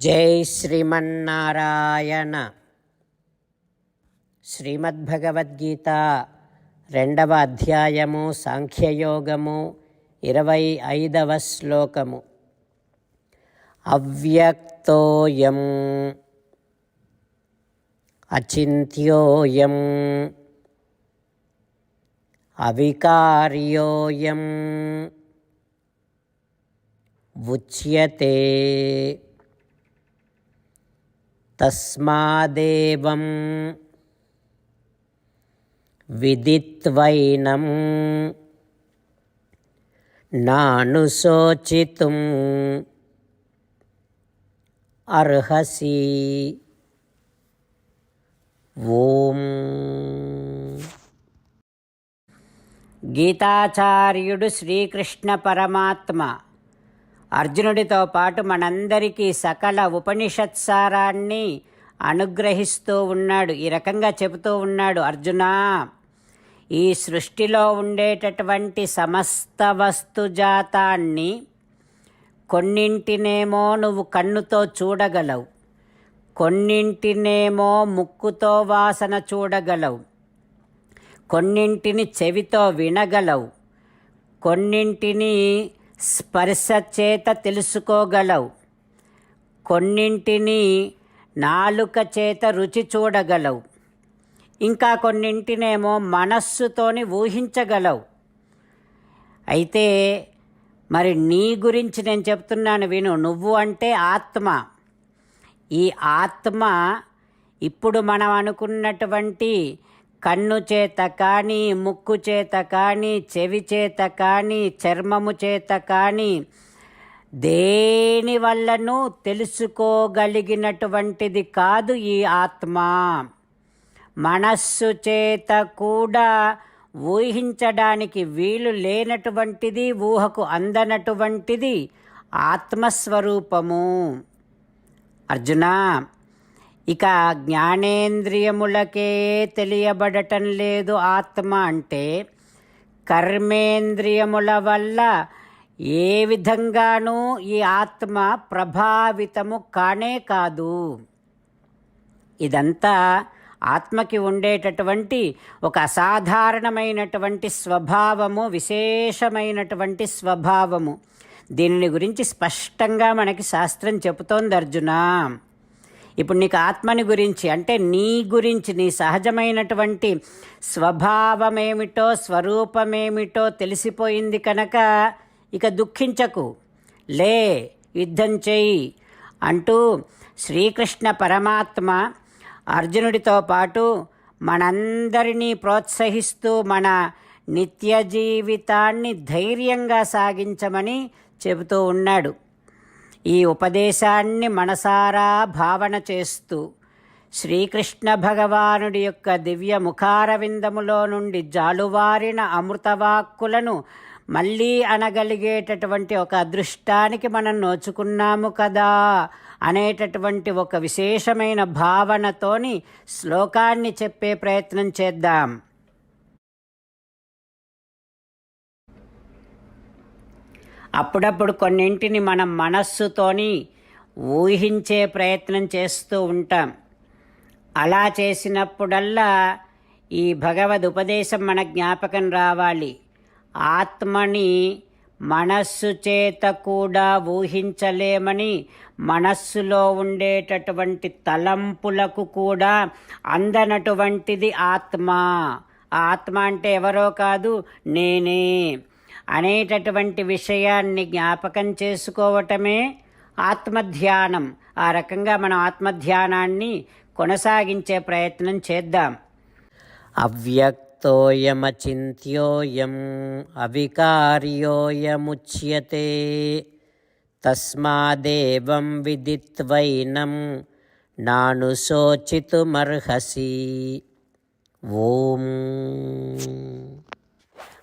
జై శ్రీమన్నారాయణ. శ్రీమద్భగవద్గీత రెండవ అధ్యాయము సాంఖ్యయోగము ఇరవై ఐదవ శ్లోకము. అవ్యక్తోయం అచింత్యోయం అవికార్యోయం ఉచ్యతే తస్మాదేవం విదిత్వైనం నానుశోచితుం అర్హసి. ఓం. గీతాచార్యుడు శ్రీకృష్ణ పరమాత్మ అర్జునుడితో పాటు మనందరికీ సకల ఉపనిషత్సారాన్ని అనుగ్రహిస్తూ ఉన్నాడు. ఈ రకంగా చెబుతూ ఉన్నాడు అర్జున ఈ సృష్టిలో ఉండేటటువంటి సమస్త వస్తుజాతాన్ని కొన్నింటినేమో నువ్వు కన్నుతో చూడగలవు. కొన్నింటినేమో ముక్కుతో వాసన చూడగలవు. కొన్నింటిని చెవితో వినగలవు. కొన్నింటిని స్పర్శ చేత తెలుసుకోగలవు. కొన్నింటిని నాలుక చేత రుచి చూడగలవు. ఇంకా కొన్నింటినేమో మనస్సుతోని ఊహించగలవు. అయితే మరి నీ గురించి నేను చెప్తున్నాను విను. నువ్వు అంటే ఆత్మ. ఈ ఆత్మ ఇప్పుడు మనం అనుకున్నటువంటి కన్ను చేత కానీ ముక్కు చేత కానీ చెవి చేత కానీ చర్మము చేత కానీ దేని వల్లను తెలుసుకోగలిగినటువంటిది కాదు ఈ ఆత్మ. మనస్సు చేత కూడా ఊహించడానికి వీలు లేనటువంటిది ఊహకు అందనటువంటిది ఆత్మస్వరూపము. అర్జునా ఇక జ్ఞానేంద్రియములకే తెలియబడటం లేదు ఆత్మ అంటే కర్మేంద్రియముల వల్ల ఏ విధంగానూ ఈ ఆత్మ ప్రభావితము కానే కాదు. ఇదంతా ఆత్మకి ఉండేటటువంటి ఒక అసాధారణమైనటువంటి స్వభావము విశేషమైనటువంటి స్వభావము. దీనిని గురించి స్పష్టంగా మనకి శాస్త్రం చెబుతోంది అర్జున. ఇప్పుడు నీకు ఆత్మని గురించి అంటే నీ గురించి నీ సహజమైనటువంటి స్వభావమేమిటో స్వరూపమేమిటో తెలిసిపోయింది కనుక ఇక దుఃఖించకు. లే యుద్ధం చేయి అంటూ శ్రీకృష్ణ పరమాత్మ అర్జునుడితో పాటు మనందరినీ ప్రోత్సహిస్తూ మన నిత్య జీవితాన్ని ధైర్యంగా సాగించమని చెబుతూ ఉన్నాడు. ఈ ఉపదేశాన్ని మనసారా భావన చేస్తూ శ్రీకృష్ణ భగవానుడి యొక్క దివ్య ముఖారవిందములో నుండి జాలువారిన అమృతవాక్కులను మళ్ళీ అనగలిగేటటువంటి ఒక అదృష్టానికి మనం నోచుకున్నాము కదా అనేటటువంటి ఒక విశేషమైన భావనతోని శ్లోకాన్ని చెప్పే ప్రయత్నం చేద్దాం. అప్పుడప్పుడు కొన్నింటిని మనం మనస్సుతోని ఊహించే ప్రయత్నం చేస్తూ ఉంటాం. అలా చేసినప్పుడల్లా ఈ భగవద్ ఉపదేశం మన జ్ఞాపకం రావాలి. ఆత్మని మనస్సు చేత కూడా ఊహించలేమని మనస్సులో ఉండేటటువంటి తలంపులకు కూడా అందనటువంటిది ఆత్మ. ఆత్మ అంటే ఎవరో కాదు నేనే. అనేటటువంటి విషయాన్ని జ్ఞాపకం చేసుకోవటమే ఆత్మధ్యానం. ఆ రకంగా మనం ఆత్మధ్యానాన్ని కొనసాగించే ప్రయత్నం చేద్దాం. అవ్యక్తోయమచింత్యోయం అవికార్యోయముచ్యతే తస్మాదేవం విదిత్వైనం నాను శోచితుమర్హసి. ఓం.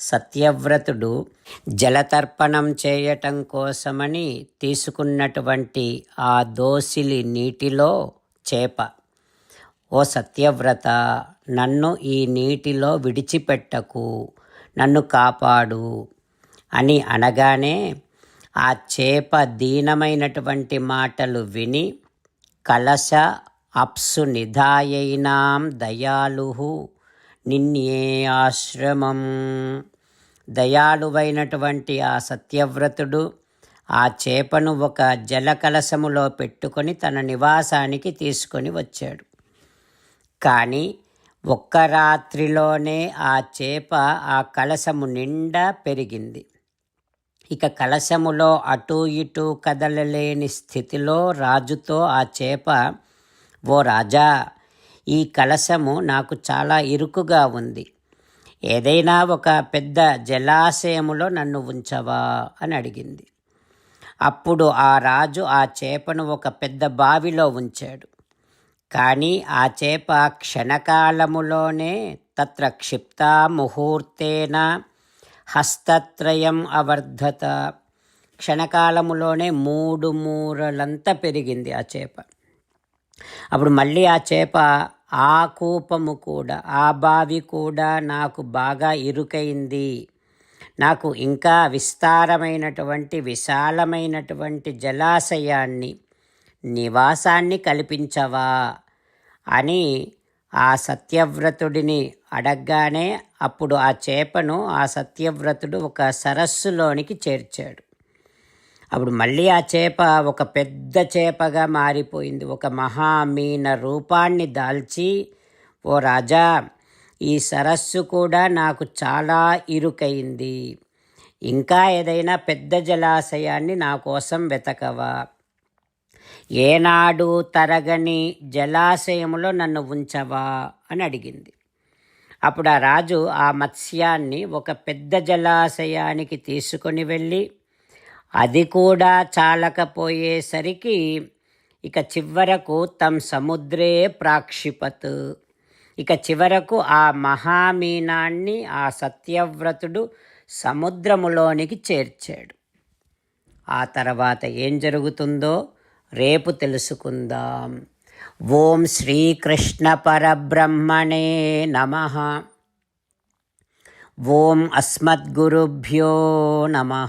సత్యవ్రతుడు జలతర్పణం చేయటం కోసమని తీసుకున్నటువంటి ఆ దోసిలి నీటిలో చేప. ఓ సత్యవ్రత నన్ను ఈ నీటిలో విడిచిపెట్టకు నన్ను కాపాడు అని అనగానే ఆ చేప దీనమైనటువంటి మాటలు విని కలశ అప్సు నిధాయైనాం దయాలు నిన్నే ఆశ్రమం. దయాళువైనటువంటి ఆ సత్యవ్రతుడు ఆ చేపను ఒక జలకలసములో పెట్టుకొని తన నివాసానికి తీసుకొని వచ్చాడు. కానీ ఒక్క రాత్రిలోనే ఆ చేప ఆ కలశము నిండా పెరిగింది. ఇక కలశములో అటూ ఇటూ కదలలేని స్థితిలో రాజుతో ఆ చేప ఓ రాజా ఈ కలశము నాకు చాలా ఇరుకుగా ఉంది. ఏదైనా ఒక పెద్ద జలాశయములో నన్ను ఉంచవా? అని అడిగింది. అప్పుడు ఆ రాజు ఆ చేపను ఒక పెద్ద బావిలో ఉంచాడు. కానీ ఆ చేప క్షణకాలములోనే తత్ర క్షిప్త ముహూర్తేన హస్తత్రయం అవర్ధత. క్షణకాలములోనే మూడు మూరలంతా పెరిగింది ఆ చేప. అప్పుడు మళ్ళీ ఆ చేప ఆ కూపము కూడా ఆ బావి కూడా నాకు బాగా ఇరుకైంది. నాకు ఇంకా విస్తారమైనటువంటి విశాలమైనటువంటి జలాశయాన్ని నివాసాన్ని కల్పించవా అని ఆ సత్యవ్రతుడిని అడగగానే అప్పుడు ఆ చేపను ఆ సత్యవ్రతుడు ఒక సరస్సులోనికి చేర్చాడు. అప్పుడు మళ్ళీ ఆ చేప ఒక పెద్ద చేపగా మారిపోయింది. ఒక మహామీన రూపాన్ని దాల్చి ఓ రాజా ఈ సరస్సు కూడా నాకు చాలా ఇరుకైంది. ఇంకా ఏదైనా పెద్ద జలాశయాన్ని నా కోసం వెతకవా? ఏనాడు తరగని జలాశయములో నన్ను ఉంచవా అని అడిగింది. అప్పుడు ఆ రాజు ఆ మత్స్యాన్ని ఒక పెద్ద జలాశయానికి తీసుకొని వెళ్ళి అది కూడా చాలకపోయేసరికి ఇక చివరకు తమ్ సముద్రే ప్రాక్షిపత్. ఇక చివరకు ఆ మహామీనాన్ని ఆ సత్యవ్రతుడు సముద్రములోనికి చేర్చాడు. ఆ తర్వాత ఏం జరుగుతుందో రేపు తెలుసుకుందాం. ఓం శ్రీకృష్ణ పరబ్రహ్మణే నమ. ఓం అస్మద్గురుభ్యో నమ.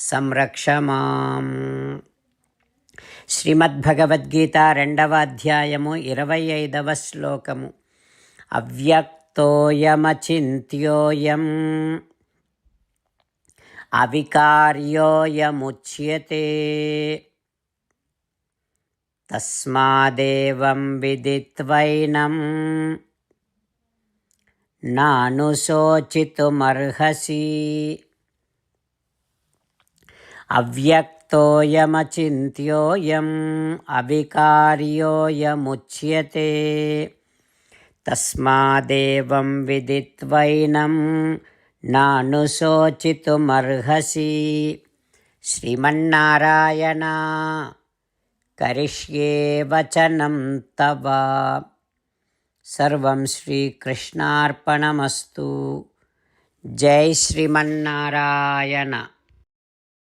సంరక్ష మాం. శ్రీమద్భగవద్గీత రెండవ అధ్యాయము ఇరవై ఐదవ శ్లోకము. అవ్యక్తోయమచింత్యోయం. అవికార్యోయముచ్యతే. తస్మాదేవం విదిత్వైనం. నానుశోచితుమర్హసి. అవ్యక్తోయమచింత్యోయం అవికార్యోయముచ్యతే. తస్మాదేవం విదిత్వైనం నానుశోచితుమర్హసి శ్రీమన్నారాయణ కరిష్యే వచనం తవ. సర్వం శ్రీకృష్ణార్పణమస్తు. జై శ్రీమన్నారాయణ.